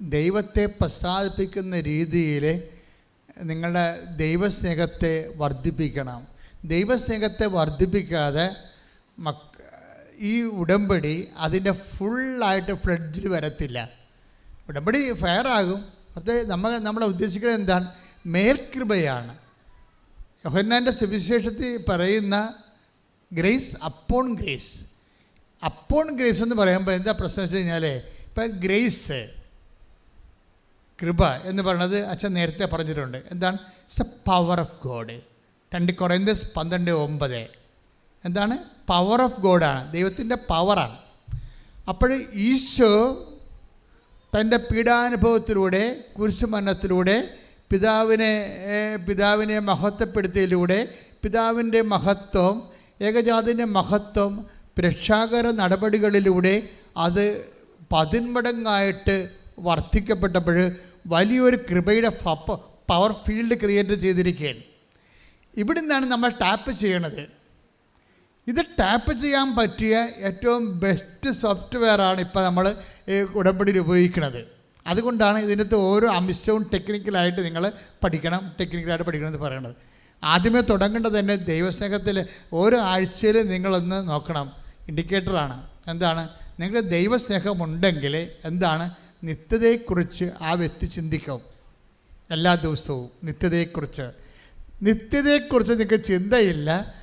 ദൈവത്തെ പ്രസാദിപ്പിക്കുന്ന രീതിയിൽ നിങ്ങളുടെ ദൈവസ്നേഹത്തെ വർദ്ധിപ്പിക്കണം. ദൈവസ്നേഹത്തെ വർദ്ധിപ്പിക്കാതെ മക് ഈ ഉടമ്പടി അതിന്റെ ഫുള്ളായിട്ട് ഫ്ലഡ്ജിൽ വരത്തില്ല. ഉടമ്പടി ആകും അത് നമ്മൾ നമ്മളെ ഉദ്ദേശിക്കുന്നത് എന്താണ്? മേൽകൃപയാണ്. യോഹന്നാന്റെ സുവിശേഷത്തിൽ പറയുന്ന grace upon grace. Upon grace എന്ന് പറയുമ്പോൾ എന്താ പ്രശ്നം വെച്ച് കഴിഞ്ഞാൽ ഇപ്പം ഗ്രേസ്. കൃപ എന്ന് പറയുന്നത് അച്ഛൻ നേരത്തെ പറഞ്ഞിട്ടുണ്ട്. എന്താണ്? It's a power of God രണ്ട് കുറേന്തസ് പന്ത്രണ്ട് ഒമ്പത്. എന്താണ്? പവർ ഓഫ് ഗോഡാണ് ദൈവത്തിന്റെ പവറാണ് അപ്പോൾ ഈശോ തന്റെ പീഡാനുഭവത്തിലൂടെ കുരിശുമരണത്തിലൂടെ പിതാവിനെ പിതാവിനെ മഹത്വപ്പെടുത്തിയതിലൂടെ പിതാവിന്റെ മഹത്വം ഏകജാതിന്റെ മഹത്വം രക്ഷാകര നടപടികളിലൂടെ അത് പതിന്മടങ്ങായിട്ട് വർദ്ധിക്കപ്പെട്ടപ്പോൾ വലിയൊരു കൃപയുടെ പവർ ഫീൽഡ് ക്രിയേറ്റ് ചെയ്തിരിക്കുകയാണ്. ഇവിടെ നിന്നാണ് നമ്മൾ ടാപ്പ് ചെയ്യണത്. ഇത് ടാപ്പ് ചെയ്യാൻ പറ്റിയ ഏറ്റവും ബെസ്റ്റ് സോഫ്റ്റ്വെയർ ആണ് ഇപ്പോൾ നമ്മൾ ഉടമ്പടിയിൽ ഉപയോഗിക്കുന്നത് അതുകൊണ്ടാണ് ഇതിനകത്ത് ഓരോ അംശവും ടെക്നിക്കലായിട്ട് നിങ്ങൾ പഠിക്കണം ടെക്നിക്കലായിട്ട് പഠിക്കണം എന്ന് പറയുന്നത് ആദ്യമേ തുടങ്ങേണ്ടത് തന്നെ ദൈവസ്നേഹത്തിൽ ഓരോ ആഴ്ചയിൽ നിങ്ങളൊന്ന് നോക്കണം. ഇൻഡിക്കേറ്ററാണ് എന്താണ്? നിങ്ങൾക്ക് ദൈവസ്നേഹമുണ്ടെങ്കിൽ എന്താണ്? നിത്യതയെക്കുറിച്ച് ആ വ്യക്തി ചിന്തിക്കും. എല്ലാ ദിവസവും നിത്യതയെക്കുറിച്ച്. നിത്യതയെക്കുറിച്ച് നിങ്ങൾക്ക് ചിന്തയില്ല.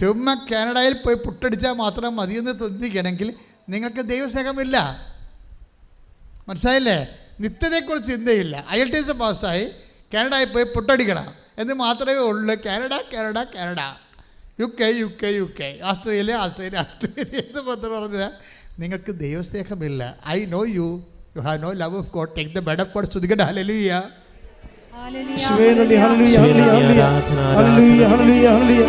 ചുമ്മാ കാനഡയിൽ പോയി പുട്ടടിച്ചാൽ മാത്രം മതിയെന്ന് ചിന്തിക്കണമെങ്കിൽ നിങ്ങൾക്ക് ദൈവസ്നേഹമില്ല. മനസ്സിലായില്ലേ? നിത്യതയെക്കുറിച്ച് ചിന്തയില്ല. ഐ എൽ ടി എസ് പാസ്സായി കാനഡയിൽ പോയി പുട്ടടിക്കണം എന്ന് മാത്രമേ ഉള്ളൂ. Canada Canada Canada. U K U K U K Australia Australia Australia എന്ന് മാത്രം പറഞ്ഞാൽ നിങ്ങൾക്ക് ദൈവസ്നേഹമില്ല. I know you. to have no love of God, take the bed of God, Sudhigad, hallelujah. Hallelujah, hallelujah,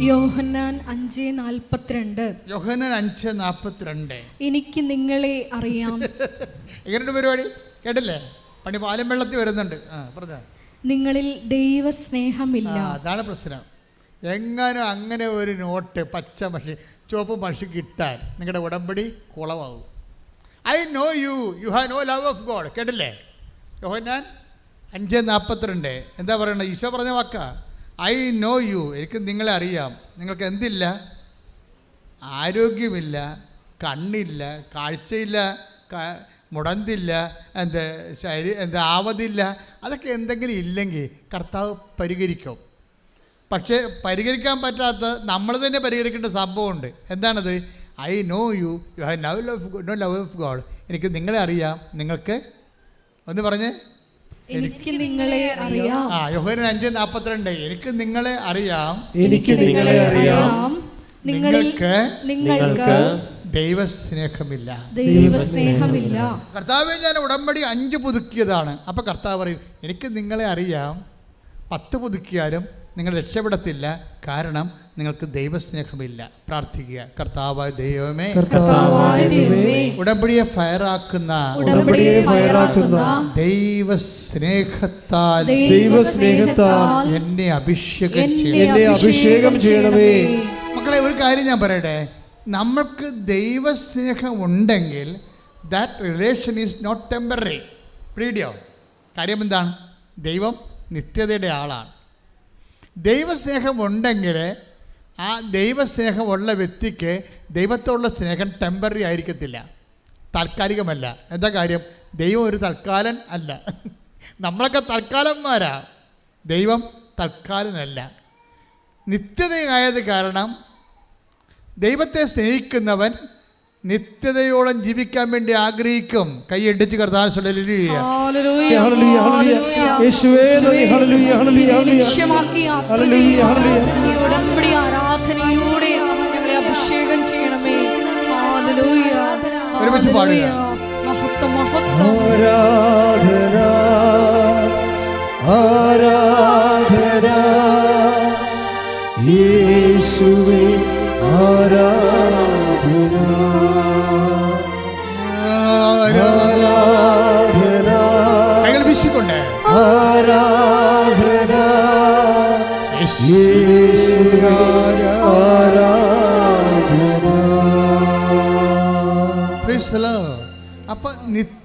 Yohannan അഞ്ച് നാൽപ്പത്തിരണ്ട്. യോഹന്നാൻ അഞ്ച് നാൽപ്പത്തിരണ്ട്. എനിക്ക് നിങ്ങളെ അറിയാം. എങ്ങനെയുണ്ട് പരിപാടി? കേട്ടില്ലേ? പണി പാലം വെള്ളത്തിൽ വരുന്നുണ്ട്. ആ പറഞ്ഞ. നിങ്ങളിൽ ദൈവസ്നേഹമില്ല. അതാണ് പ്രശ്നം. എങ്ങാനും അങ്ങനെ ഒരു നോട്ട് പച്ച മഷി ചുവപ്പ് മഷി കിട്ടാൻ നിങ്ങളുടെ ഉടമ്പടി കുളമാവും. I know you you have no love of God കേട്ടില്ലേ? യോഹന്നാൻ അഞ്ച് നാൽപ്പത്തിരണ്ട് എന്താ പറയണത് ഈശോ പറഞ്ഞ വാക്ക. ഐ നോ യു എനിക്ക് നിങ്ങളെ അറിയാം. നിങ്ങൾക്ക് എന്തില്ല? ആരോഗ്യമില്ല കണ്ണില്ല കാഴ്ചയില്ല മുടന്തില്ല എന്താ ശരീ എന്താ ആവതില്ല അതൊക്കെ എന്തെങ്കിലും ഇല്ലെങ്കിൽ കർത്താവ് പരിഹരിക്കും. പക്ഷേ പരിഹരിക്കാൻ പറ്റാത്ത നമ്മൾ തന്നെ പരിഹരിക്കേണ്ട സംഭവമുണ്ട്. എന്താണത്? I know you you have love love no love of God എനിക്ക് നിങ്ങളെ അറിയാം. നിങ്ങൾക്ക് ഒന്ന് പറഞ്ഞേ. എനിക്ക് നിങ്ങളെ അറിയാം. ആ യോഹനൻ അഞ്ച് നാപ്പത്തിരണ്ട്. എനിക്ക് നിങ്ങളെ അറിയാം. എനിക്ക് നിങ്ങളെ അറിയാം. നിങ്ങൾക്ക് നിങ്ങൾക്ക് ദൈവസ്നേഹമില്ല. ദൈവസ്നേഹമില്ല. കർത്താവ് ഞാൻ ഉടമ്പടി അഞ്ച് പുതുക്കിയതാണ്. അപ്പൊ കർത്താവ് പറയും എനിക്ക് നിങ്ങളെ അറിയാം. പത്ത് പുതുക്കിയാലും നിങ്ങൾ രക്ഷപ്പെടത്തില്ല. കാരണം നിങ്ങൾക്ക് ദൈവസ്നേഹമില്ല. പ്രാർത്ഥിക്കുക. കർത്താവായ ദൈവമേ. കർത്താവായ ദൈവമേ. ഉടമ്പടിയെ ഫയറാക്കുന്ന ദൈവസ്നേഹത്താൽ ദൈവസ്നേഹത്താൽ എന്നെ അഭിഷേകം എന്നെ അഭിഷേകം ചെയ്യണമേ. മക്കളെ ഒരു കാര്യം ഞാൻ പറയട്ടെ. നമ്മൾക്ക് ദൈവസ്നേഹം ഉണ്ടെങ്കിൽ that relation is not temporary പ്രീഡിയോ കാര്യം എന്താണ്? ദൈവം നിത്യതയുടെ ആളാണ്. ദൈവസ്നേഹം ഉണ്ടെങ്കിൽ ആ ദൈവസ്നേഹമുള്ള വ്യക്തിക്ക് ദൈവത്തോടുള്ള സ്നേഹം ടെമ്പററി ആയിരിക്കത്തില്ല. താൽക്കാലികമല്ല. എന്താ കാര്യം? ദൈവം ഒരു തൽക്കാലൻ അല്ല. നമ്മളൊക്കെ തൽക്കാലന്മാരാ. ദൈവം തൽക്കാലനല്ല. നിത്യതയായത് കാരണം ദൈവത്തെ സ്നേഹിക്കുന്നവൻ നിത്യതയോളം ജീവിക്കാൻ വേണ്ടി ആഗ്രഹിക്കും. കൈയടിച്ച് ഒരുമിച്ച് പാടുക. ആരാധന ആരാധന. യേശുവേ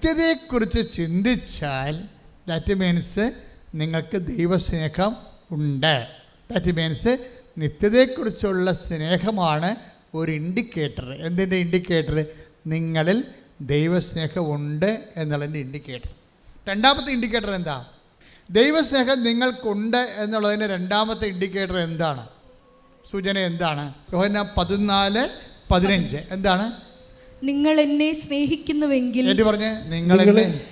നിത്യതയെക്കുറിച്ച് ചിന്തിച്ചാൽ ദാറ്റ് മീൻസ് നിങ്ങൾക്ക് ദൈവസ്നേഹം ഉണ്ട്. ദാറ്റ് മീൻസ് നിത്യതയെക്കുറിച്ചുള്ള സ്നേഹമാണ് ഒരു ഇൻഡിക്കേറ്റർ എന്തിന്റെ ഇൻഡിക്കേറ്റർ നിങ്ങളിൽ ദൈവസ്നേഹമുണ്ട് എന്നുള്ളതിന്റെ ഇൻഡിക്കേറ്റർ രണ്ടാമത്തെ ഇൻഡിക്കേറ്റർ എന്താ? ദൈവസ്നേഹം നിങ്ങൾക്കുണ്ട് എന്നുള്ളതിന്റെ രണ്ടാമത്തെ ഇൻഡിക്കേറ്റർ എന്താണ്? സൂചന എന്താണ്? യോഹന പതിനാല് പതിനഞ്ച്. എന്താണ്? നിങ്ങൾ എന്നെ സ്നേഹിക്കുന്നുവെങ്കിൽ പറഞ്ഞ്? നിങ്ങൾ എന്നെ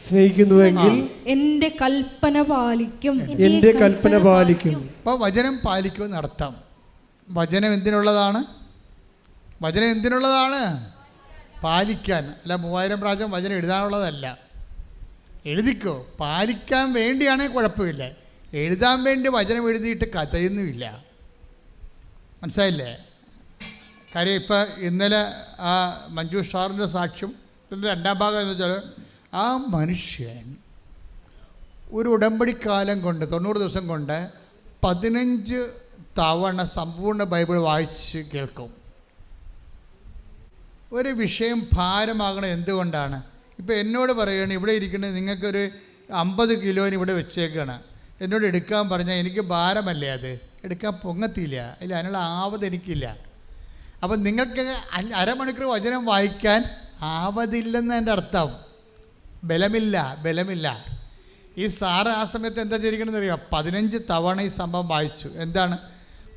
സ്നേഹിക്കുന്നുവെങ്കിൽ എന്റെ കൽപ്പന പാലിക്കും. എന്റെ കൽപ്പന പാലിക്കും. അപ്പോൾ വചനം പാലിക്കുമെന്ന് നടത്താം. വചനം എന്തിനുള്ളതാണ്? വചനം എന്തിനുള്ളതാണ്? പാലിക്കാൻ. അല്ല മൂവായിരം പ്രാവശ്യം വചനം എഴുതാനുള്ളതല്ല. എഴുതിക്കോ. പാലിക്കാൻ വേണ്ടിയാണെങ്കിൽ കുഴപ്പമില്ല. എഴുതാൻ വേണ്ടി വചനം എഴുതിയിട്ട് കഥയൊന്നുമില്ല. മനസ്സിലായില്ലേ? കാര്യം ഇപ്പം ഇന്നലെ ആ മഞ്ജു സാറിന്റെ സാക്ഷ്യം ഇതിന്റെ രണ്ടാം ഭാഗം എന്ന് വെച്ചാൽ ആ മനുഷ്യൻ ഒരു ഉടമ്പടി കാലം കൊണ്ട് തൊണ്ണൂറ് ദിവസം കൊണ്ട് പതിനഞ്ച് തവണ സമ്പൂർണ ബൈബിൾ വായിച്ച് കേൾക്കും. ഒരു വിഷയം ഭാരമാകണം എന്തുകൊണ്ടാണ്? ഇപ്പോൾ എന്നോട് പറയുകയാണ് ഇവിടെ ഇരിക്കുന്നത് നിങ്ങൾക്കൊരു അമ്പത് കിലോന് ഇവിടെ വെച്ചേക്കാണ്. എന്നോട് എടുക്കാൻ പറഞ്ഞാൽ എനിക്ക് ഭാരമല്ലേ അത്? എടുക്കാൻ പൊങ്ങത്തില്ല. അല്ല അതിനുള്ള ആവത് എനിക്കില്ല. അപ്പം നിങ്ങൾക്ക് അരമണിക്കൂർ വചനം വായിക്കാൻ ആവതില്ലെന്ന് എന്റെ അർത്ഥം. ബലമില്ല ബലമില്ല. ഈ സാറ് ആ സമയത്ത് എന്താ ചെയ്തിരിക്കണമെന്ന് അറിയാം? പതിനഞ്ച് തവണ ഈ സംഭവം വായിച്ചു. എന്താണ്?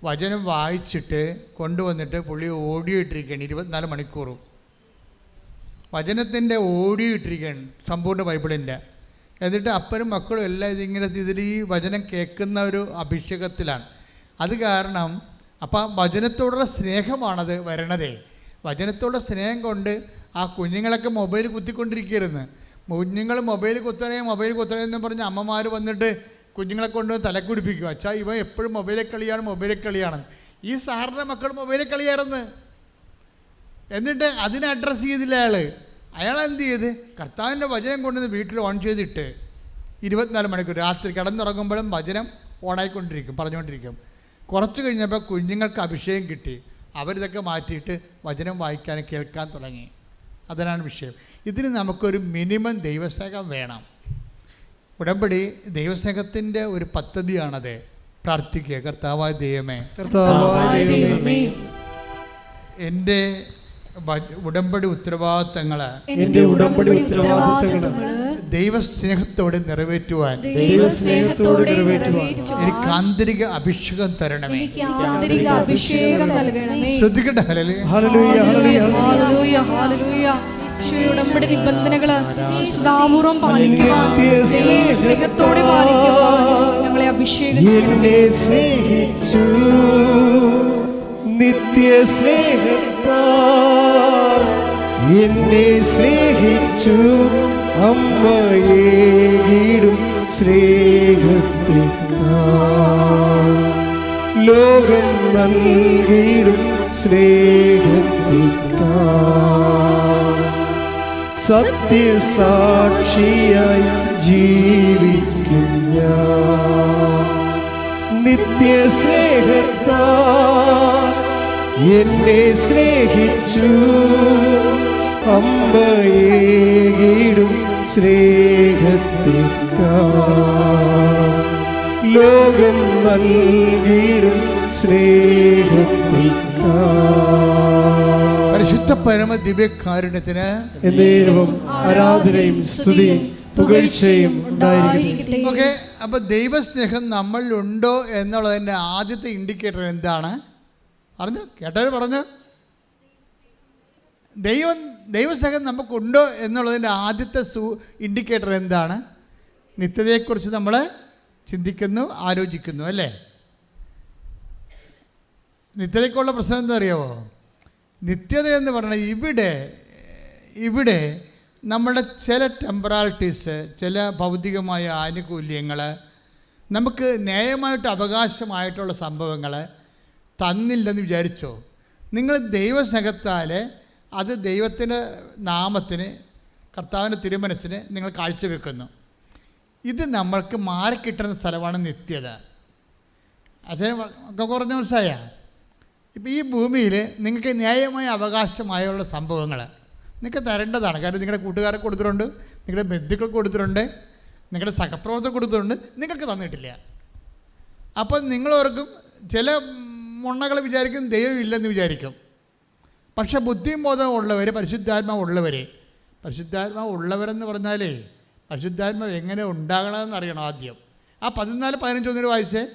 വചനം വായിച്ചിട്ട് കൊണ്ടുവന്നിട്ട് പുള്ളി ഓടിയിട്ടിരിക്കുകയാണ് ഇരുപത്തിനാല് മണിക്കൂറും വചനത്തിന്റെ ഓടിയിട്ടിരിക്കുകയാണ് സമ്പൂർണ ബൈബിളിന്റെ. എന്നിട്ട് അപ്പനും മക്കളും എല്ലാം ഇതിങ്ങനെ ഇതിൽ ഈ വചനം കേൾക്കുന്ന ഒരു അഭിഷേകത്തിലാണ്. അത് കാരണം അപ്പം വചനത്തോടുള്ള സ്നേഹമാണത് വരണതേ. വചനത്തോടുള്ള സ്നേഹം കൊണ്ട് ആ കുഞ്ഞുങ്ങളൊക്കെ മൊബൈൽ കുത്തിക്കൊണ്ടിരിക്കരുന്ന് കുഞ്ഞുങ്ങൾ മൊബൈൽ കുത്തണേ മൊബൈൽ കുത്തണേ എന്ന് പറഞ്ഞ് അമ്മമാർ വന്നിട്ട് കുഞ്ഞുങ്ങളെ കൊണ്ട് തലക്കുടിപ്പിക്കും അച്ഛാ ഇവ എപ്പോഴും മൊബൈലിൽ കളിയാണ് മൊബൈലിൽ കളിയാണ്. ഈ സാറിന്റെ മക്കൾ മൊബൈലിൽ കളിയാണെന്ന് എന്നിട്ട് അതിനെ അഡ്രസ്സ് ചെയ്തില്ല അയാൾ അയാൾ എന്ത് ചെയ്ത്? കർത്താവിന്റെ വചനം കൊണ്ടുവന്ന് വീട്ടിൽ ഓൺ ചെയ്തിട്ട് ഇരുപത്തിനാല് മണിക്കൂർ രാത്രി കിടന്നുറങ്ങുമ്പോഴും വചനം ഓണായിക്കൊണ്ടിരിക്കും പറഞ്ഞുകൊണ്ടിരിക്കും. കുറച്ച് കഴിഞ്ഞപ്പോൾ കുഞ്ഞുങ്ങൾക്ക് അഭിഷേകം കിട്ടി. അവരിതൊക്കെ മാറ്റിയിട്ട് വചനം വായിക്കാൻ കേൾക്കാൻ തുടങ്ങി. അതിനാണ് വിഷയം. ഇതിന് നമുക്കൊരു മിനിമം ദൈവസ്നേഹം വേണം. ഉടമ്പടി ദൈവസ്നേഹത്തിന്റെ ഒരു പദ്ധതിയാണത്. പ്രാർത്ഥിക്കുക. കർത്താവായ ദൈവമേ. എന്റെ ഉടമ്പടി ഉത്തരവാദിത്തങ്ങൾ എന്റെ ഉടമ്പടി ഉത്തരവാദിത്തങ്ങൾ ദൈവസ്നേഹത്തോടെ നിറവേറ്റുവാൻ ദൈവസ്നേഹത്തോടെ നിറവേറ്റുവാൻ എനിക്ക് ആന്തരിക അഭിഷേകം തരണമേ. എനിക്ക് ആന്തരിക അഭിഷേകം നൽകണമേ. ശ്രദ്ധിക്കട്ടെ ഹല്ലേലൂയ. Hallelujah hallelujah. ഹല്ലേലൂയ ഈശോയുടെ പാലിക്കുവാൻ സ്നേഹത്തോടെ പാലിക്കുവാൻ ഞങ്ങളെ അഭിഷേകം ചെയ്യണമേ. എന്നെ സ്നേഹിച്ചു. നിത്യ സ്നേഹത്താ എന്നെ സ്നേഹിച്ചു. അമ്മയേകിടും സ്നേഹത്തെ ലോകം നൽകിയിടും സ്നേഹത്തെ സത്യസാക്ഷിയായി ജീവിക്കും ഞാൻ. നിത്യ സ്നേഹത്താ എന്നെ സ്നേഹിച്ചു. അമ്മയേകിടും സ്നേഹത്തിക്കാൾ ലോകം നൽകിയിടും സ്നേഹത്തിക്കാൾ പരിശുദ്ധ പരമ ദിവ്യകാരുണ്യത്തിന് എന്നേരവും ആരാധനയും സ്തുതിയും പുകഴ്ചയും ഉണ്ടായിരിക്കട്ടെ. ഓക്കെ അപ്പോൾ ദൈവസ്നേഹം നമ്മളിലുണ്ടോ എന്നുള്ളതിന്റെ ആദ്യത്തെ ഇൻഡിക്കേറ്റർ എന്താണ്? പറഞ്ഞു കേട്ടവർ പറഞ്ഞു? ദൈവം ദൈവസ്നേഹം നമുക്കുണ്ടോ എന്നുള്ളതിന്റെ ആദ്യത്തെ സൂ ഇൻഡിക്കേറ്റർ എന്താണ്? നിത്യതയെക്കുറിച്ച് നമ്മൾ ചിന്തിക്കുന്നു ആലോചിക്കുന്നു അല്ലേ? നിത്യതയ്ക്കുള്ള പ്രശ്നം എന്താ അറിയാമോ നിത്യത എന്ന് പറഞ്ഞാൽ ഇവിടെ ഇവിടെ നമ്മുടെ ചില ടെമ്പറാലിറ്റീസ് ചില ഭൗതികമായ ആനുകൂല്യങ്ങൾ നമുക്ക് ന്യായമായിട്ട് അവകാശമായിട്ടുള്ള സംഭവങ്ങൾ തന്നില്ലെന്ന് വിചാരിച്ചോ? നിങ്ങൾ ദൈവസ്നേഹത്താൽ അത് ദൈവത്തിന്റെ നാമത്തിന് കർത്താവിന്റെ തിരുമനസ്സിന് നിങ്ങൾ കാഴ്ചവെക്കുന്നു. ഇത് നമ്മൾക്ക് മാറിക്കിട്ടുന്ന സ്ഥലമാണ് നിത്യത. അച്ഛൻ ഒക്കെ കുറഞ്ഞ മനസ്സായ? ഇപ്പം ഈ ഭൂമിയിൽ നിങ്ങൾക്ക് ന്യായമായ അവകാശമായുള്ള സംഭവങ്ങൾ നിങ്ങൾക്ക് തരേണ്ടതാണ്. കാരണം നിങ്ങളുടെ കൂട്ടുകാരെ കൊടുത്തിട്ടുണ്ട് നിങ്ങളുടെ ബന്ധുക്കൾ കൊടുത്തിട്ടുണ്ട് നിങ്ങളുടെ സഹപ്രവർത്തകർ കൊടുത്തിട്ടുണ്ട് നിങ്ങൾക്ക് തന്നിട്ടില്ല. അപ്പോൾ നിങ്ങളോർക്കും ചില മുണ്ണകൾ വിചാരിക്കും ദൈവം ഇല്ലെന്ന് വിചാരിക്കും. പക്ഷെ ബുദ്ധിയും ബോധവും ഉള്ളവർ പരിശുദ്ധാത്മാവ് ഉള്ളവർ പരിശുദ്ധാത്മാവ് ഉള്ളവരെന്ന് പറഞ്ഞാലേ പരിശുദ്ധാത്മാവ് എങ്ങനെ ഉണ്ടാകണമെന്ന് അറിയണം ആദ്യം. ആ പതിനാല് പതിനഞ്ചൊന്നിന് വായിച്ചേ?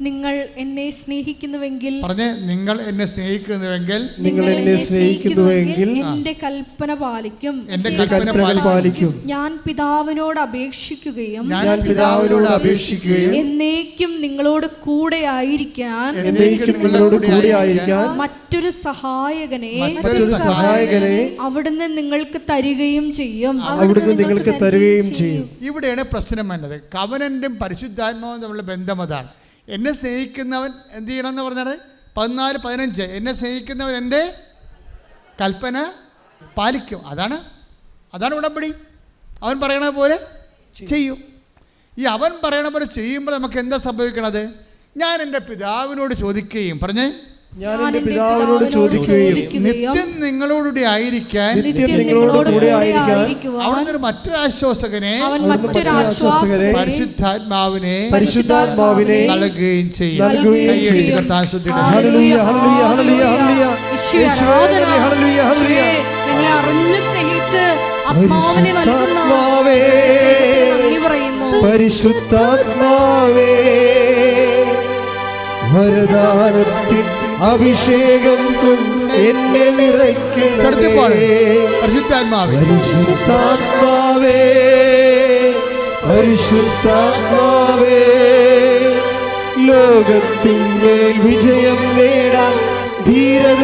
നിങ്ങൾ എന്നെ സ്നേഹിക്കുന്നുവെങ്കിൽ പറഞ്ഞു നിങ്ങൾ എന്നെ സ്നേഹിക്കുന്നുവെങ്കിൽ നിങ്ങൾ എന്നെ സ്നേഹിക്കുന്നുവെങ്കിൽ എന്റെ കൽപ്പന പാലിക്കും. എന്റെ എന്റെ കൽപ്പന പാലിക്കും. പാലിക്കും. ഞാൻ പിതാവിനോട് അപേക്ഷിക്കുകയും ഞാൻ പിതാവിനോട് അപേക്ഷിക്കുകയും എന്നേക്കും നിങ്ങളോട് കൂടെ ആയിരിക്കാൻ എന്നേക്കും നിങ്ങളോട് കൂടെ ആയിരിക്കാൻ മറ്റൊരു സഹായകനെ മറ്റൊരു സഹായകനെ അവിടുന്ന് നിങ്ങൾക്ക് തരികയും ചെയ്യും. അവിടുന്ന് നിങ്ങൾക്ക് തരികയും ചെയ്യും. ഇവിടെയാണ് പ്രശ്നം വന്നത്. കവനന്റും പരിശുദ്ധാത്മാവും തമ്മിലുള്ള ബന്ധം അതാണ്. എന്നെ സ്നേഹിക്കുന്നവൻ എന്ത് ചെയ്യണം എന്ന് പറഞ്ഞാൽ പതിനാല് പതിനഞ്ച്. എന്നെ സ്നേഹിക്കുന്നവൻ എന്റെ കൽപ്പന പാലിക്കും. അതാണ് അതാണ് ഉടമ്പടി. അവൻ പറയണ പോലെ ചെയ്യും. ഈ അവൻ പറയണ പോലെ ചെയ്യുമ്പോൾ നമുക്ക് എന്താ സംഭവിക്കണത്? ഞാൻ എന്റെ പിതാവിനോട് ചോദിക്കുകയും പറഞ്ഞേ ഞാൻ എന്റെ പിതാവിനോട് ചോദിക്കുകയും നിത്യം നിങ്ങളോടുകൂടി ആയിരിക്കാൻ നിത്യം നിങ്ങളോട് കൂടെ ആയിരിക്കാൻ അവിടെ നിന്ന് മറ്റൊരു ആശ്വാസകനെ അവൻ അവിടുന്ന് മറ്റൊരു മറ്റൊരു ആശ്വാസകനെ ആശ്വാസകനെ പരിശുദ്ധാത്മാവിനെ പരിശുദ്ധാത്മാവിനെ നൽകുകയും ചെയ്യും. നൽകുകയും അറിഞ്ഞ് സ്നേഹിച്ച് ആത്മാവിനെ നൽകുന്ന പരിശുദ്ധാത്മാവേ നന്ദി പരിശുദ്ധാത്മാവേ. വരദാനത്തിൻ അഭിഷേകം കൊണ്ട് എന്നെ. നിറയ്ക്കണമേ. പരിശുദ്ധാത്മാവേ. ലോകത്തിന്മേൽ വിജയം നേടാൻ ധീരതയേകണമേ.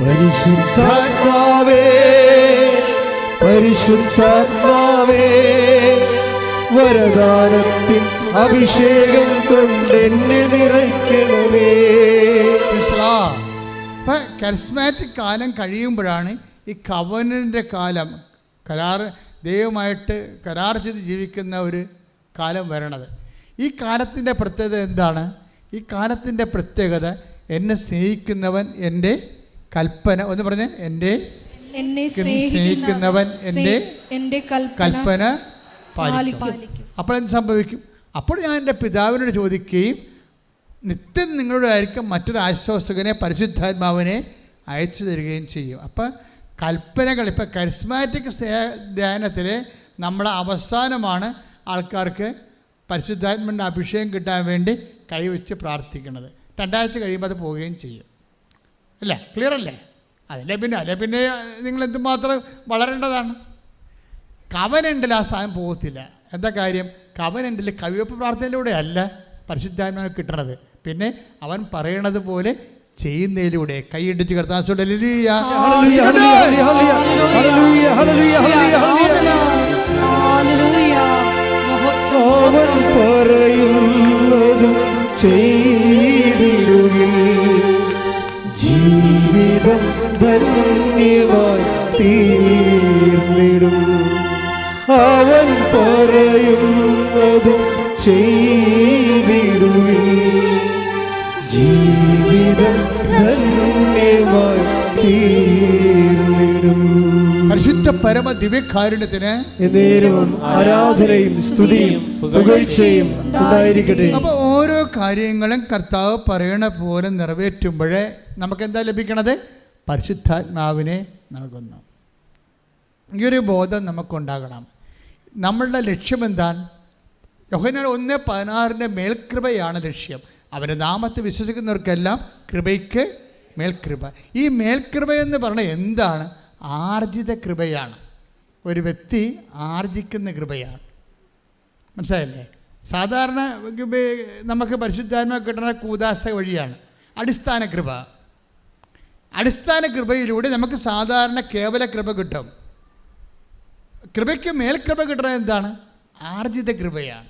പരിശുദ്ധാത്മാവേ പരിശുദ്ധാത്മാവേ. വരദാനത്തിൻ അഭിഷേകം കൊണ്ട് എന്നെ നിറയ്ക്കണമേ. ഇപ്പം കരിസ്മാറ്റിക് കാലം കഴിയുമ്പോഴാണ് ഈ കവനന്റെ കാലം കരാർ ദൈവമായിട്ട് കരാർ ചെയ്ത് ജീവിക്കുന്ന ഒരു കാലം വരണത്. ഈ കാലത്തിന്റെ പ്രത്യേകത എന്താണ്? ഈ കാലത്തിന്റെ പ്രത്യേകത എന്നെ സ്നേഹിക്കുന്നവൻ എന്റെ കൽപ്പന ഒന്ന് പറഞ്ഞേ എന്റെ എന്നെ സ്നേഹിക്കുന്നവൻ എന്റെ എന്റെ കൽപ്പന പാലിക്കും. അപ്പോൾ എന്ത് സംഭവിക്കും? അപ്പോൾ ഞാൻ എന്റെ പിതാവിനോട് ചോദിക്കുകയും നിത്യം നിങ്ങളുടെ ആയിരിക്കും മറ്റൊരു ആശ്വാസകനെ പരിശുദ്ധാത്മാവിനെ അയച്ചു തരികയും ചെയ്യും. അപ്പം കൽപ്പനകൾ ഇപ്പം കരിസ്മാറ്റിക് ധ്യാനത്തിൽ നമ്മൾ അവസാനമാണ് ആൾക്കാർക്ക് പരിശുദ്ധാത്മന്റെ അഭിഷേകം കിട്ടാൻ വേണ്ടി കൈവച്ച് പ്രാർത്ഥിക്കുന്നത്. രണ്ടാഴ്ച കഴിയുമ്പോൾ അത് പോവുകയും ചെയ്യും. അല്ലേ? ക്ലിയർ അല്ലേ? അതല്ലേ പിന്നെ അല്ലേ പിന്നെ നിങ്ങൾ എന്തുമാത്രം വളരേണ്ടതാണ്? കവനുണ്ടല്ലോ ആ സാധനം പോകത്തില്ല. എന്താ കാര്യം? കവനണ്ടിൽ കവിവെപ്പ് പ്രാർത്ഥനയിലൂടെ അല്ല പരിശുദ്ധാത്മാവ് കിട്ടണത് പിന്നെ അവൻ പറയണത് പോലെ ചെയ്യുന്നതിലൂടെ കൈയിടിച്ച്. മഹത്വം. അവൻ പറയുന്നതും ചെയ്തിടുകിൽ ജീവിതം ധന്യമായി തീർന്നിടും അവൻ പറയുന്നതും ചെയ്തിടുവി. ജീവിതം ധന്യമായി തീർന്നിടും പരിശുദ്ധ പരമ ദിവ്യകാരുണ്യത്തിന് നേരവും ആരാധനയും സ്തുതിയും പുകഴ്ചയും ഉണ്ടായിരിക്കട്ടെ. അപ്പോൾ ഓരോ കാര്യങ്ങളും കർത്താവ് പറയണ പോലെ നിറവേറ്റുമ്പോഴേ നമുക്ക് എന്താ ലഭിക്കണത്? പരിശുദ്ധാത്മാവിനെ നൽകുന്നു. ഈ ഒരു ബോധം നമുക്കുണ്ടാകണം. നമ്മളുടെ ലക്ഷ്യം എന്താണ് ഒന്ന് പതിനാറിന്റെ മേൽകൃപയാണ് ലക്ഷ്യം. അവന്റെ നാമത്തെ വിശ്വസിക്കുന്നവർക്കെല്ലാം കൃപയ്ക്ക് മേൽകൃപ. ഈ മേൽകൃപ എന്ന് പറഞ്ഞാൽ എന്താണ്? ആർജിത കൃപയാണ്. ഒരു വ്യക്തി ആർജിക്കുന്ന കൃപയാണ്. മനസ്സിലായില്ലേ? സാധാരണ നമുക്ക് പരിശുദ്ധാത്മ കിട്ടുന്ന കൂതാസ വഴിയാണ്. അടിസ്ഥാന കൃപ. അടിസ്ഥാന കൃപയിലൂടെ നമുക്ക് സാധാരണ കേവല കൃപ കിട്ടും. കൃപയ്ക്ക് മേൽക്കൃപ കിട്ടണത് എന്താണ്? ആർജിത കൃപയാണ്.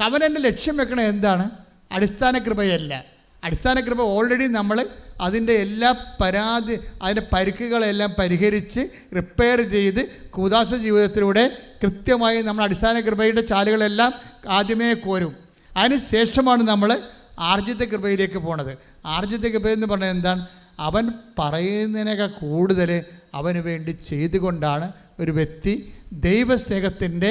കവനന്റെ ലക്ഷ്യം വെക്കണത് എന്താണ്? അടിസ്ഥാന കൃപയല്ല. അടിസ്ഥാന കൃപ ഓൾറെഡി നമ്മൾ അതിന്റെ എല്ലാ പരാതി അതിന്റെ പരിക്കുകളെല്ലാം പരിഹരിച്ച് റിപ്പയർ ചെയ്ത് കൂതാശ ജീവിതത്തിലൂടെ കൃത്യമായി നമ്മൾ അടിസ്ഥാന കൃപയുടെ ചാലുകളെല്ലാം ആദ്യമേ കോരും. അതിനുശേഷമാണ് നമ്മൾ ആർജിത കൃപയിലേക്ക് പോണത്. ആർജിത കൃപ എന്ന് പറഞ്ഞാൽ എന്താണ്? അവൻ പറയുന്നതിനേക്കാൾ കൂടുതൽ അവന് വേണ്ടി ചെയ്തുകൊണ്ടാണ് ഒരു വ്യക്തി ദൈവസ്നേഹത്തിന്റെ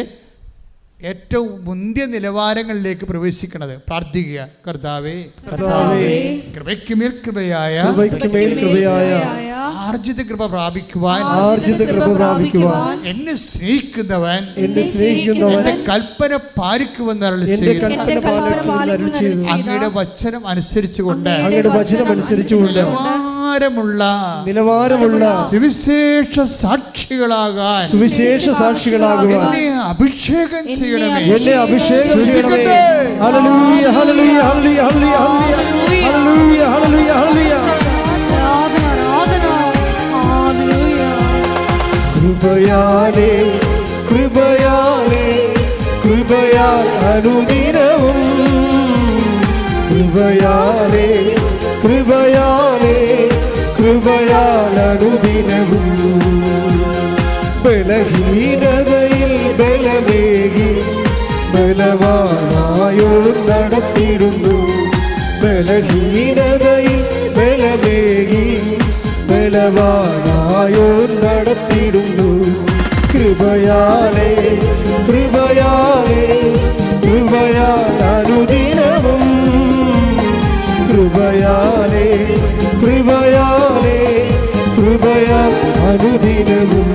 ഏറ്റവും മുന്തിയ നിലവാരങ്ങളിലേക്ക് പ്രവേശിക്കുന്നത് പ്രാർത്ഥിക്കുക. കർത്താവേ കർത്താവേ കൃപയ്ക്ക് മേൽ കൃപയായ കൃപയ്ക്ക് മേൽ കൃപയായ ആർജിത കൃപ പ്രാപിക്കുവാൻ ആർജിത കൃപ പ്രാപിക്കുവാൻ എന്നെ സ്നേഹിക്കുന്നവൻ എന്നെ സ്നേഹിക്കുന്നവൻ എന്റെ കൽപ്പന പാലിക്കുമെന്ന് അരുളി ചെയ്തു. അങ്ങയുടെ വചനം അനുസരിച്ചുകൊണ്ട് അങ്ങയുടെ വചനം അനുസരിച്ചുകൊണ്ട് നിലവാരമുള്ള നിലവാരമുള്ള സുവിശേഷ സാക്ഷികളാകാൻ സുവിശേഷ സാക്ഷികളാകാൻ എന്നെ അഭിഷേകം ചെയ്യണമേ. എന്നെ അഭിഷേകം ചെയ്യണമേ. Hallelujah hallelujah hallelujah hallelujah hallelujah hallelujah hallelujah. കൃപയാലേ കൃപയാലേ കൃപയാൽ അനുദിനവും. കൃപയാലേ കൃപയാലേ കൃപയാൽ അനുദിനവും. ബലഹീനതയിൽ ബലമേകി ബലവാനായോളും നടത്തിയിടുന്നു ബലഹീനതയിൽ ബലമേകി ബലവാനായോളും നടത്തിയിടുന്നു കൃപയാലേ കൃപയാലേ കൃപയാൽ അനുദിനവും. കൃപയാലേ കൃപയാലേ കൃപയാ അനുദിനവും.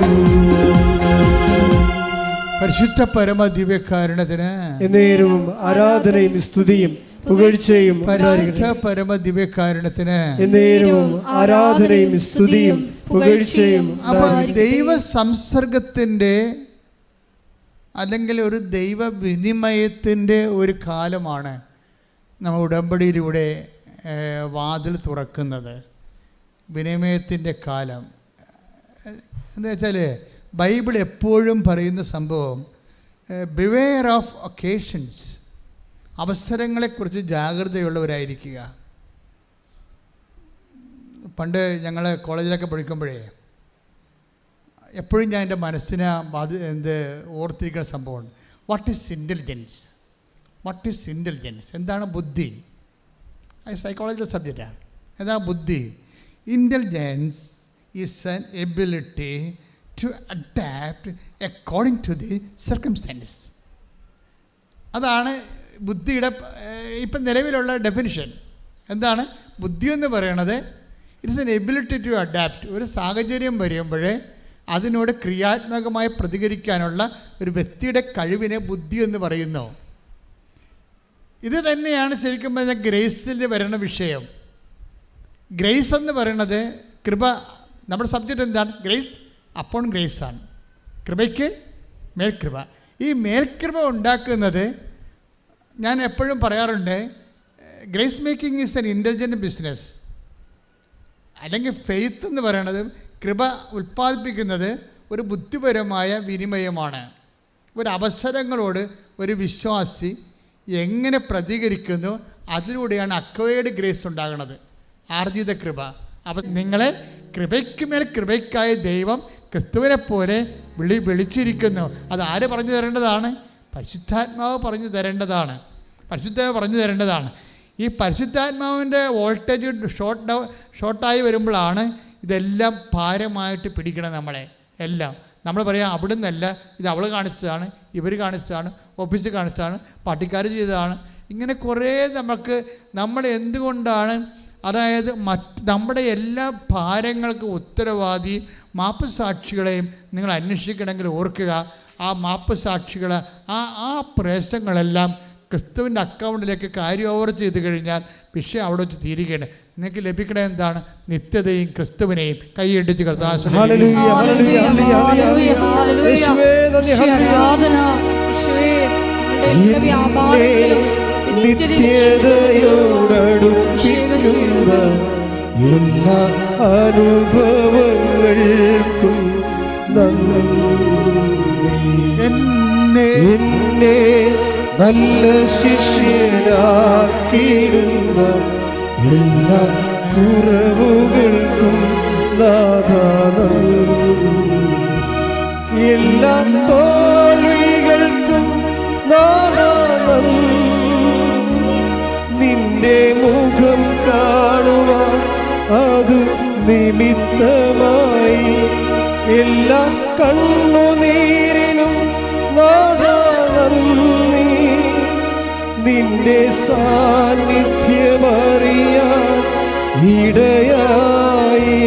പരിശുദ്ധ പരമ ദിവ്യകാരണത്തിന് എന്നേരവും ആരാധനയും സ്തുതിയും പുകഴ്ചയും പരിശുദ്ധ പരമ ദിവ്യകാരണത്തിന് എന്നേരവും ആരാധനയും സ്തുതിയും പുകഴ്ചയും. ദൈവ സംസർഗത്തിന്റെ അല്ലെങ്കിൽ ഒരു ദൈവ വിനിമയത്തിന്റെ ഒരു കാലമാണ് നമ്മൾ ഉടമ്പടിയിലൂടെ വാതിൽ തുറക്കുന്നത്. വിനിമയത്തിന്റെ കാലം. എന്താ വെച്ചാൽ ബൈബിൾ എപ്പോഴും പറയുന്ന സംഭവം ബിവെയർ ഓഫ് ഒക്കേഷൻസ് അവസരങ്ങളെക്കുറിച്ച് ജാഗ്രതയുള്ളവരായിരിക്കുക. പണ്ട് ഞങ്ങൾ കോളേജിലൊക്കെ പഠിക്കുമ്പോഴേ എപ്പോഴും ഞാൻ എന്റെ മനസ്സിനെ ബാധി എന്ത് ഓർത്തിരിക്കുന്ന സംഭവമാണ്. What is intelligence what is intelligence എന്താണ് ബുദ്ധി? അത് സൈക്കോളജിക്കൽ സബ്ജക്റ്റാണ് എന്താണ് ബുദ്ധി? Intelligence is an ability to adapt according to the circumstances അതാണ് ബുദ്ധിയുടെ ഇപ്പം നിലവിലുള്ള ഡെഫിനിഷൻ എന്താണ്? ബുദ്ധി എന്ന് പറയണത് it's an ability to adapt ഒരു സാഹചര്യം വരുമ്പോഴേ അതിനോട് ക്രിയാത്മകമായി പ്രതികരിക്കാനുള്ള ഒരു വ്യക്തിയുടെ കഴിവിനെ ബുദ്ധി എന്ന് പറയുന്നു. ഇത് തന്നെയാണ് ശരിക്കും പറഞ്ഞാൽ ഗ്രേസിൽ വരുന്ന വിഷയം. ഗ്രേസ് എന്ന് പറയുന്നത് കൃപ നമ്മുടെ സബ്ജക്റ്റ് എന്താണ്? ഗ്രേസ് അപ്പോൺ ഗ്രേസാണ് കൃപയ്ക്ക് മേൽകൃപ. ഈ മേൽകൃപ ഉണ്ടാക്കുന്നത് ഞാൻ എപ്പോഴും പറയാറുണ്ട് grace making is an intelligent business അല്ലെങ്കിൽ ഫെയ്ത്ത് എന്ന് പറയുന്നത് കൃപ ഉൽപ്പാദിപ്പിക്കുന്നത് ഒരു ബുദ്ധിപരമായ വിനിമയമാണ്. ഒരു അവസരങ്ങളോട് ഒരു വിശ്വാസി എങ്ങനെ പ്രതികരിക്കുന്നു അതിലൂടെയാണ് അക്വയേഡ് ഗ്രേസ് ഉണ്ടാകുന്നത്. ആർജിത കൃപ. അപ്പം നിങ്ങളെ കൃപയ്ക്ക് മേൽ കൃപയ്ക്കായ ദൈവം ക്രിസ്തുവിനെ പോലെ വിളി വിളിച്ചിരിക്കുന്നു. അത് ആര് പറഞ്ഞു തരേണ്ടതാണ്? പരിശുദ്ധാത്മാവ് പറഞ്ഞു തരേണ്ടതാണ്. പരിശുദ്ധാവ് പറഞ്ഞു തരേണ്ടതാണ്. ഈ പരിശുദ്ധാത്മാവിന്റെ വോൾട്ടേജ് ഷോർട്ട് ഡൗ ഷോർട്ടായി വരുമ്പോഴാണ് ഇതെല്ലാം ഭാരമായിട്ട് പിടിക്കണം നമ്മളെ. എല്ലാം. നമ്മൾ പറയാം അവിടെ നിന്നല്ല ഇത് അവൾ കാണിച്ചതാണ് ഇവർ കാണിച്ചതാണ് ഓഫീസിൽ കാണിച്ചതാണ് പാർട്ടിക്കാർ ചെയ്തതാണ്. ഇങ്ങനെ കുറേ നമുക്ക് നമ്മൾ എന്തുകൊണ്ടാണ് അതായത് മറ്റ് നമ്മുടെ എല്ലാ ഭാരങ്ങൾക്കും ഉത്തരവാദി മാപ്പ് സാക്ഷികളെയും നിങ്ങൾ അന്വേഷിക്കണമെങ്കിൽ ഓർക്കുക ആ മാപ്പ് സാക്ഷികൾ ആ ആ പ്രേസങ്ങളെല്ലാം ക്രിസ്തുവിന്റെ അക്കൗണ്ടിലേക്ക് കാര്യം ഓവർ ചെയ്ത് കഴിഞ്ഞാൽ വിഷയം അവിടെ വെച്ച് തീരുകയാണ്. നിങ്ങൾക്ക് ലഭിക്കണ എന്താണ്? നിത്യതയും ക്രിസ്തുവിനെയും കൈയടിച്ച് നിത്യതയോടടുപ്പിക്കുന്ന എല്ലാ അനുഭവങ്ങൾക്കും നന്ദി. എന്നെ എന്നെ നല്ല ശിഷ്യനാക്കിയിടുന്ന എല്ലാ കുറവുകൾക്കും നാദാനം എല്ലാ തോൽവികൾക്കും നാദാനം നിന്റെ മുഖം കാണുവാൻ അത് നിമിത്തമായി. എല്ലാ കണ്ണുനീരിനും നിന്റെ സാന്നിധ്യമറിയാൻ ഇടയായി.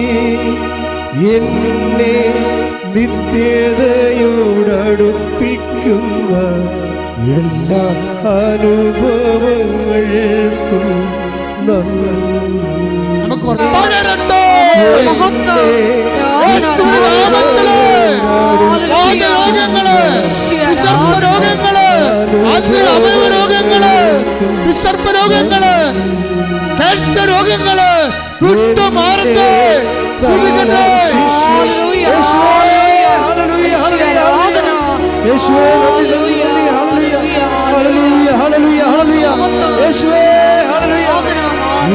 എന്നെ നിത്യതയോടടുപ്പിക്കുന്ന എല്ലാ അനുഭവങ്ങൾക്കും നന്ദി. നമുക്ക് യേശുവേ ഹല്ലേലൂയ.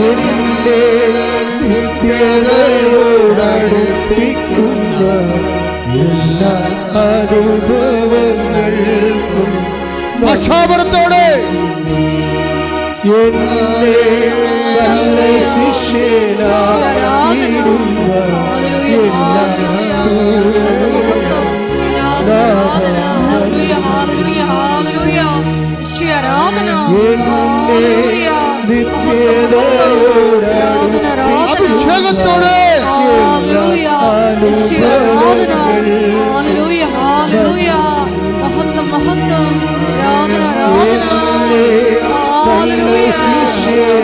എന്റെ നിത്യതയോടടുപ്പിക്കുന്ന എല്ലാ അനുഭവങ്ങൾക്കും പക്ഷാപുരത്തോടെ എന്നെ നല്ല ശിഷ്യനാക്കിയിടുന്ന എന്നെ നിത്യതയോടടുപ്പിക്കുന്ന അഭിഷേകത്തോടെ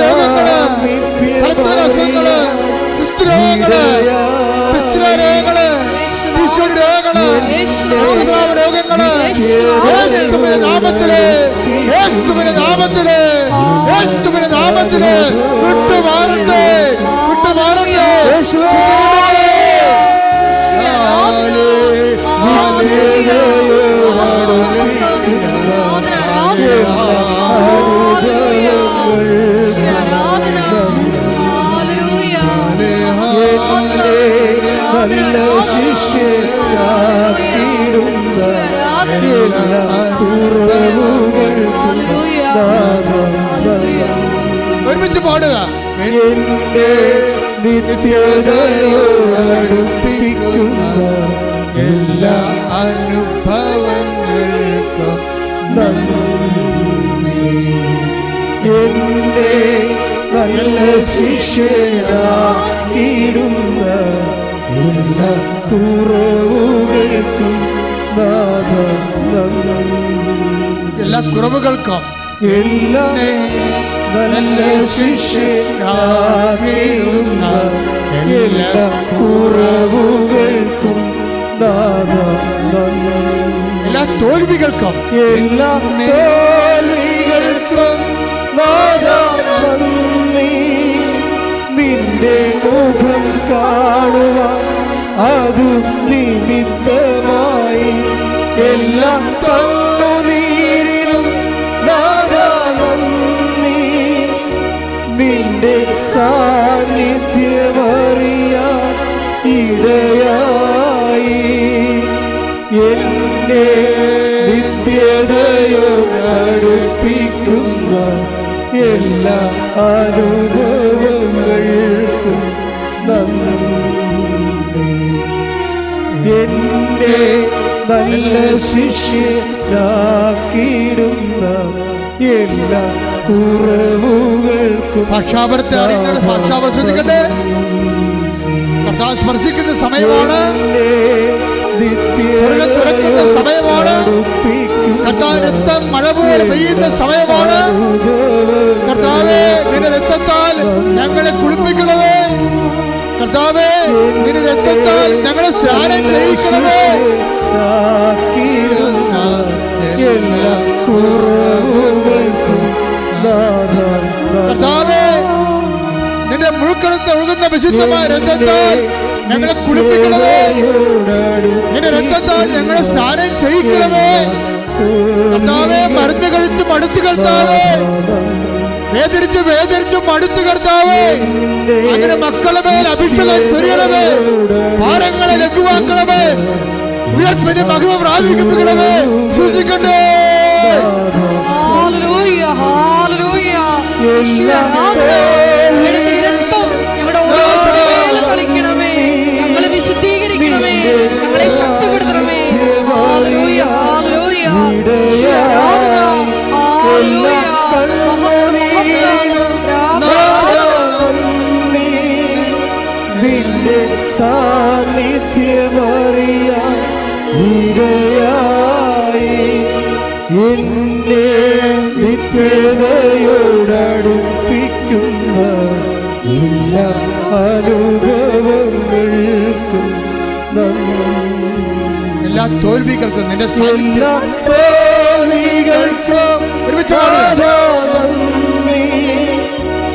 രോഗങ്ങൾ തലച്ചോറ് അസുഖങ്ങൾ സിസ്റ്റ് രോഗങ്ങൾ രോഗങ്ങൾ യേശുവിന്റെ നാമത്തിൽ യേശുവിന്റെ നാമത്തിൽ യേശുവിന്റെ നാമത്തിൽ വിട്ടുമാറട്ടെ വിട്ടുമാറട്ടെ. നല്ല ശിഷ്യനാക്കിയിടുന്ന എല്ലാ കുറവുകൾക്കും ഒരുമിച്ച് പാടുക. എന്റെ നിത്യതയോടടുപ്പിക്കുന്ന എല്ലാ അനുഭവങ്ങൾക്കും എന്റെ നല്ല ശിഷ്യനാക്കിയിടുന്ന എല്ലാ കുറവുകൾക്കും നാഥ എല്ലാ കുറവുകൾക്കും എല്ലാ നല്ല ശിഷ്യനാകിടുന്ന എല്ലാ കുറവുകൾക്കും നാഥ നന്ദി. എല്ലാ തോൽവികൾക്കും എല്ലാ നിന്റെ മുഖം കാണുക അതു നിമിത്തമായി. എല്ലാ കണ്ണുനീരിനും നീരിലും നന്ദി. നിന്റെ സാന്നിധ്യമറിയ ഇടയായി. എന്നെ നിത്യതയോടടുപ്പിക്കുന്ന എല്ലാ അനുഭവങ്ങൾക്കും എന്നെ നല്ല ശിഷ്യനാക്കിയിടുന്ന എല്ലാ കുറവുകൾക്കും പക്ഷാപരത്തെ അറിയുന്നത് പക്ഷാപരം ശ്രദ്ധിക്കട്ടെ. കർത്താവ് സ്പർശിക്കുന്ന സമയമാണ്. തുറക്കുന്ന സമയമാണ്. കർത്താവിന്റെ മഴ പോലെ പെയ്യുന്ന സമയമാണ്. കർത്താവെ നിന്റെ രക്തത്താൽ ഞങ്ങളെ കുളിപ്പിക്കണമേ. കർത്താവേ നിന്റെ രക്തത്താൽ ഞങ്ങളെ സ്നാനം ചെയ്യിക്കണമേ. എല്ലാ കുറവുകൾക്കും കർത്താവേ നിന്റെ മുഴുക്കണത്ത് ഒഴുകുന്ന വിശുദ്ധമായ രക്തത്താൽ ഞങ്ങളെ കുളിപ്പിക്കണമേ. നിന്റെ രക്തത്താൽ ഞങ്ങളെ സ്നാനം ചെയ്യിക്കണമേ. കർത്താവേ മരുന്ന് കഴിച്ച് മടുത്ത് കർത്താവേ. വേദനിച്ച് വേദനിച്ച് മടുത്തു കർത്താവേ. അങ്ങനെ മക്കളെ മേൽ അഭിഷേകം ചൊരിയണമേ. ഭാരങ്ങളെ ലഘുവാക്കണമേ. ഉയർപ്പിന് മഹിമ പ്രാപിക്കണമേ ശ്രദ്ധിക്കണ്ടേ ഹല്ലേലൂയ, ഹല്ലേലൂയ. യേശുവേ, അനുഭവങ്ങൾക്കും എല്ലാ തോൽവികൾക്കും നിന്റെ തോൽവികൾക്കും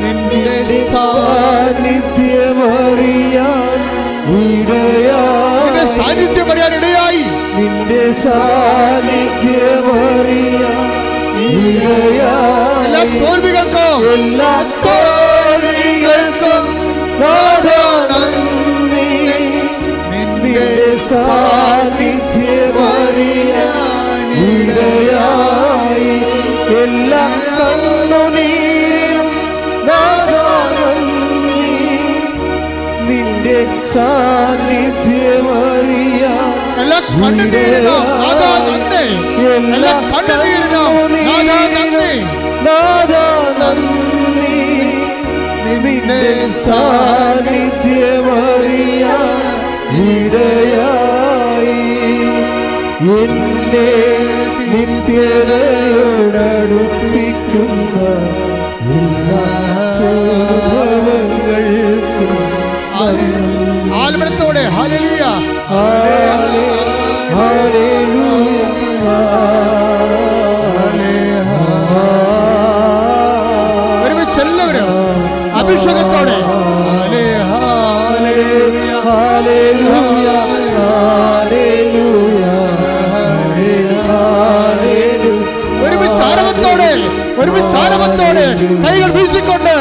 നിന്റെ സാന്നിധ്യമറിയാൻ ഇടയായി. സാന്നിധ്യം അറിയാൻ ഇടയായി. നിന്റെ സാന്നിധ്യമറിയാൻ എല്ലാ തോൽവികൾക്കും എല്ലാ ഇടയായി എല്ലാ നിന്റെ സാന്നിധ്യമറിയാൻ എല്ലാ നിന്റെ സാന്നിധ്യമറിയാൻ ഇടയായി എന്നെ നിത്യതയോടടുപ്പിക്കുന്ന ഹാലേ ഹാലേലൂയ ഒരുമിച്ച് എല്ലാവരും അഭിഷേകത്തോടെ. Hallelujah, hallelujah. ഹാലേലൂയ ഹാലേലൂയ ഒരുമിച്ച് ആരവത്തോടെ കൈകൾ വീശിക്കൊണ്ട്